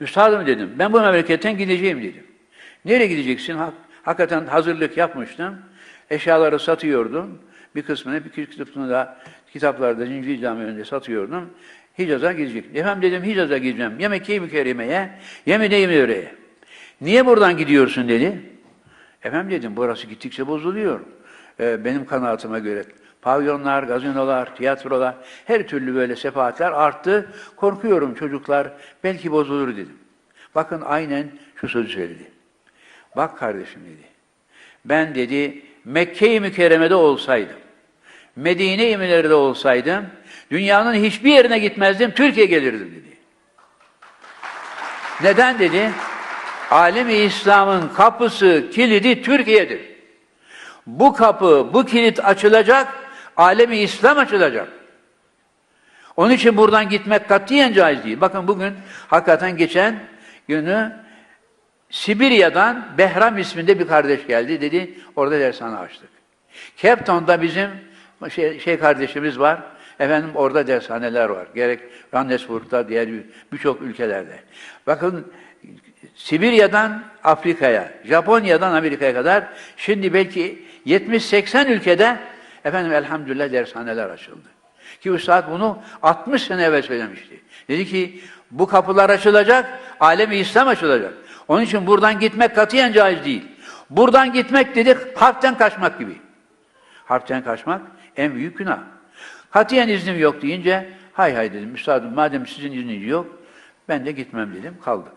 Üstadım dedim, ben bu memleketten gideceğim dedim. Nereye gideceksin? Hak- hakikaten hazırlık yapmıştım. Eşyaları satıyordum. Bir kısmını, bir kısmını da kitaplarda Zincir Cami önünde satıyordum. Hicaz'a gidecektim. Efendim dedim Hicaz'a gideceğim. Ya Mekke-i Mükerreme'ye, ya Medine-i Münevvere'ye. Niye buradan gidiyorsun dedi. Efendim dedim burası gittikçe bozuluyor. Ee, benim kanaatime göre pavyonlar, gazinolar, tiyatrolar, her türlü böyle sefahatler arttı. Korkuyorum çocuklar belki bozulur dedim. Bakın aynen şu sözü söyledi. Bak kardeşim dedi. Ben dedi Mekke-i Mükerreme'de olsaydım, Medine-i Münevvere'de olsaydım, dünyanın hiçbir yerine gitmezdim, Türkiye gelirdim dedi. Neden dedi? Alemi İslam'ın kapısı, kilidi Türkiye'dir. Bu kapı, bu kilit açılacak, alemi İslam açılacak. Onun için buradan gitmek katiyen caiz değil. Bakın bugün hakikaten geçen günü Sibirya'dan Behram isminde bir kardeş geldi. Dedi orada dershane açtık. Cape Town'da bizim şey, şey kardeşimiz var. Efendim orada dershaneler var. Gerek Johannesburg'da diğer bir- birçok ülkelerde. Bakın Sibirya'dan Afrika'ya, Japonya'dan Amerika'ya kadar şimdi belki 70-80 ülkede efendim elhamdülillah dershaneler açıldı. Ki Üstad bunu 60 sene evvel söylemişti. Dedi ki bu kapılar açılacak, alemi İslam açılacak. Onun için buradan gitmek katiyen caiz değil. Buradan gitmek dedi harpten kaçmak gibi. Harpten kaçmak en büyük günah. Katiyen iznim yok deyince hay hay dedim üstadım madem sizin izniniz yok ben de gitmem dedim kaldık.